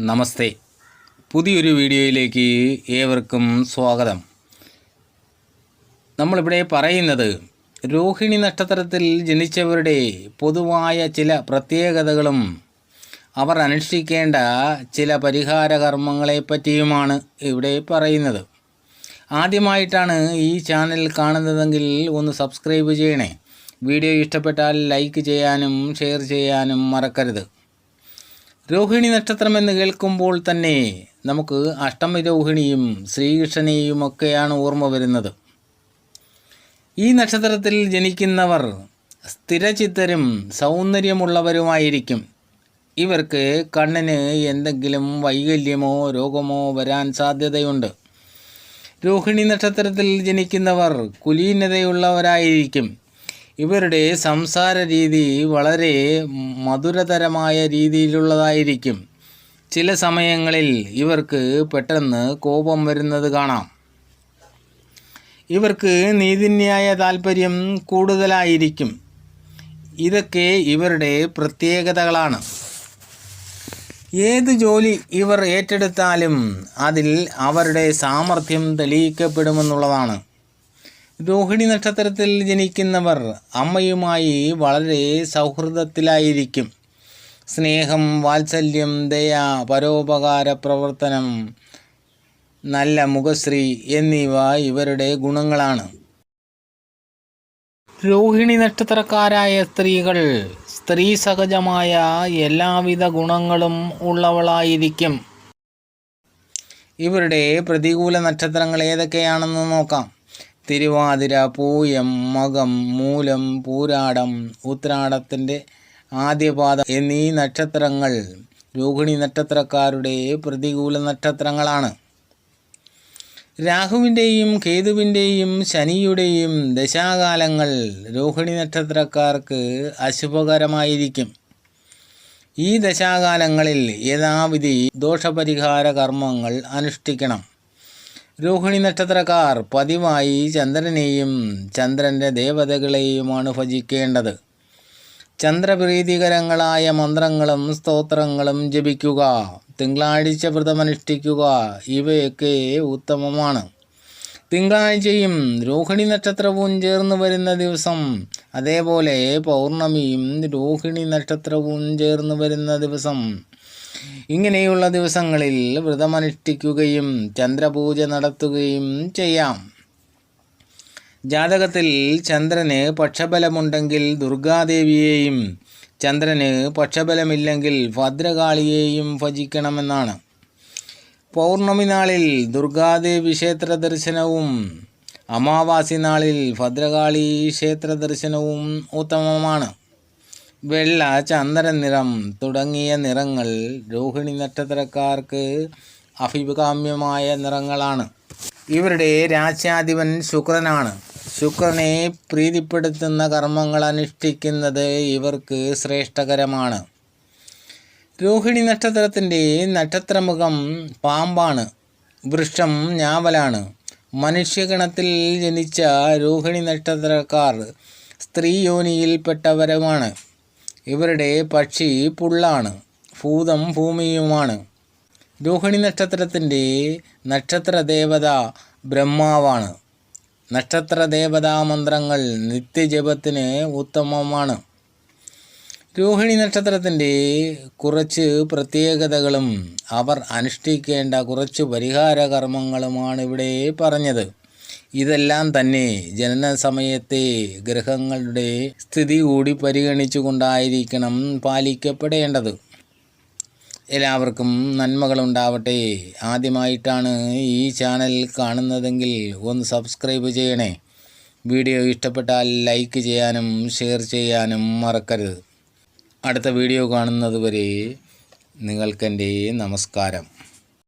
നമസ്തേ. പുതിയൊരു വീഡിയോയിലേക്ക് ഏവർക്കും സ്വാഗതം. നമ്മളിവിടെ പറയുന്നത് രോഹിണി നക്ഷത്രത്തിൽ ജനിച്ചവരുടെ പൊതുവായ ചില പ്രത്യേകതകളും അവർ അനുഷ്ഠിക്കേണ്ട ചില പരിഹാര കർമ്മങ്ങളെപ്പറ്റിയുമാണ് ഇവിടെ പറയുന്നത്. ആദ്യമായിട്ടാണ് ഈ ചാനൽ കാണുന്നതെങ്കിൽ ഒന്ന് സബ്സ്ക്രൈബ് ചെയ്യണേ. വീഡിയോ ഇഷ്ടപ്പെട്ടാൽ ലൈക്ക് ചെയ്യാനും ഷെയർ ചെയ്യാനും മറക്കരുത്. രോഹിണി നക്ഷത്രം എന്ന് കേൾക്കുമ്പോൾ തന്നെ നമുക്ക് അഷ്ടമി രോഹിണിയും ശ്രീകൃഷ്ണനെയും ഒക്കെയാണ് ഓർമ്മ വരുന്നത്. ഈ നക്ഷത്രത്തിൽ ജനിക്കുന്നവർ സ്ഥിരചിത്തരും സൗന്ദര്യമുള്ളവരുമായിരിക്കും. ഇവർക്ക് കണ്ണിന് എന്തെങ്കിലും വൈകല്യമോ രോഗമോ വരാൻ സാധ്യതയുണ്ട്. രോഹിണി നക്ഷത്രത്തിൽ ജനിക്കുന്നവർ കുലീനതയുള്ളവരായിരിക്കും. ഇവരുടെ സംസാര രീതി വളരെ മധുരതരമായ രീതിയിലുള്ളതായിരിക്കും. ചില സമയങ്ങളിൽ ഇവർക്ക് പെട്ടെന്ന് കോപം വരുന്നത് കാണാം. ഇവർക്ക് നീതിന്യായ താല്പര്യം കൂടുതലായിരിക്കും. ഇതൊക്കെ ഇവരുടെ പ്രത്യേകതകളാണ്. ഏത് ജോലി ഇവർ ഏറ്റെടുത്താലും അതിൽ അവരുടെ സാമർഥ്യം തെളിയിക്കപ്പെടുമെന്നുള്ളതാണ്. രോഹിണി നക്ഷത്രത്തിൽ ജനിക്കുന്നവർ അമ്മയുമായി വളരെ സൗഹൃദത്തിലായിരിക്കും. സ്നേഹം വാത്സല്യം ദയ പരോപകാര പ്രവർത്തനം നല്ല മുഖശ്രീ എന്നിവ ഇവരുടെ ഗുണങ്ങളാണ്. രോഹിണി നക്ഷത്രക്കാരായ സ്ത്രീകൾ സ്ത്രീ സഹജമായ എല്ലാവിധ ഗുണങ്ങളും ഉള്ളവളായിരിക്കും. ഇവരുടെ പ്രതികൂല നക്ഷത്രങ്ങൾ ഏതൊക്കെയാണെന്ന് നോക്കാം. തിരുവാതിര പൂയം മകം മൂലം പൂരാടം ഉത്രാടത്തിന്റെ ആദ്യപാദം എന്നീ നക്ഷത്രങ്ങൾ രോഹിണി നക്ഷത്രക്കാരുടെ പ്രതികൂല നക്ഷത്രങ്ങളാണ്. രാഹുവിന്റെയും കേതുവിന്റെയും ശനിയുടെയും ദശാകാലങ്ങൾ രോഹിണി നക്ഷത്രക്കാർക്ക് അശുഭകരമായിരിക്കും. ഈ ദശാകാലങ്ങളിൽ യഥാവിധി ദോഷപരിഹാര കർമ്മങ്ങൾ അനുഷ്ഠിക്കണം. രോഹിണി നക്ഷത്രക്കാർ പതിവായി ചന്ദ്രനെയും ചന്ദ്രന്റെ ദേവതകളെയുമാണ് ഭജിക്കേണ്ടത്. ചന്ദ്രപ്രീതികരങ്ങളായ മന്ത്രങ്ങളും സ്തോത്രങ്ങളും ജപിക്കുക തിങ്കളാഴ്ച വ്രതമനുഷ്ഠിക്കുക ഇവയൊക്കെ ഉത്തമമാണ്. തിങ്കളാഴ്ചയും രോഹിണി നക്ഷത്രവും ചേർന്ന് വരുന്ന ദിവസം അതേപോലെ പൗർണമിയും രോഹിണി നക്ഷത്രവും ചേർന്ന് വരുന്ന ദിവസം ഇങ്ങനെയുള്ള ദിവസങ്ങളിൽ വ്രതമനുഷ്ഠിക്കുകയും ചന്ദ്രപൂജ നടത്തുകയും ചെയ്യാം. ജാതകത്തിൽ ചന്ദ്രന് പക്ഷബലമുണ്ടെങ്കിൽ ദുർഗാദേവിയെയും ചന്ദ്രന് പക്ഷബലമില്ലെങ്കിൽ ഭദ്രകാളിയെയും ഭജിക്കണമെന്നാണ്. പൗർണമി നാളിൽ ദുർഗാദേവി ക്ഷേത്ര ദർശനവും അമാവാസി നാളിൽ ഭദ്രകാളി ക്ഷേത്ര ദർശനവും ഉത്തമമാണ്. വെള്ള ചന്ദന നിറം തുടങ്ങിയ നിറങ്ങൾ രോഹിണി നക്ഷത്രക്കാർക്ക് അഭികാമ്യമായ നിറങ്ങളാണ്. ഇവരുടെ രാജ്യാധിപൻ ശുക്രനാണ്. ശുക്രനെ പ്രീതിപ്പെടുത്തുന്ന കർമ്മങ്ങൾ അനുഷ്ഠിക്കുന്നത് ഇവർക്ക് ശ്രേഷ്ഠകരമാണ്. രോഹിണി നക്ഷത്രത്തിന്റെ നക്ഷത്രമുഖം പാമ്പാണ്. വൃക്ഷം ഞാവലാണ്. മനുഷ്യഗണത്തിൽ ജനിച്ച രോഹിണി നക്ഷത്രക്കാർ സ്ത്രീ യോനിയിൽപ്പെട്ടവരുമാണ് ഇവരുടെ പക്ഷി പുള്ളാണ്. ഭൂതം ഭൂമിയുമാണ്. രോഹിണി നക്ഷത്രത്തിന്റെ നക്ഷത്രദേവത ബ്രഹ്മാവാണ്. നക്ഷത്രദേവതാ മന്ത്രങ്ങൾ നിത്യജപത്തിന് ഉത്തമമാണ്. രോഹിണി നക്ഷത്രത്തിന്റെ കുറച്ച് പ്രത്യേകതകളും അവർ അനുഷ്ഠിക്കേണ്ട കുറച്ച് പരിഹാര കർമ്മങ്ങളുമാണ് ഇവിടെ പറഞ്ഞത്. ഇതെല്ലാം തന്നെ ജനന സമയത്തെ ഗ്രഹങ്ങളുടെ സ്ഥിതി കൂടി പരിഗണിച്ചുകൊണ്ടായിരിക്കണം പാലിക്കപ്പെടേണ്ടത്. എല്ലാവർക്കും നന്മകളുണ്ടാവട്ടെ. ആദ്യമായിട്ടാണ് ഈ ചാനൽ കാണുന്നതെങ്കിൽ ഒന്ന് സബ്സ്ക്രൈബ് ചെയ്യണേ. വീഡിയോ ഇഷ്ടപ്പെട്ടാൽ ലൈക്ക് ചെയ്യാനും ഷെയർ ചെയ്യാനും മറക്കരുത്. അടുത്ത വീഡിയോ കാണുന്നതുവരെ നിങ്ങൾക്കെന്റെ നമസ്കാരം.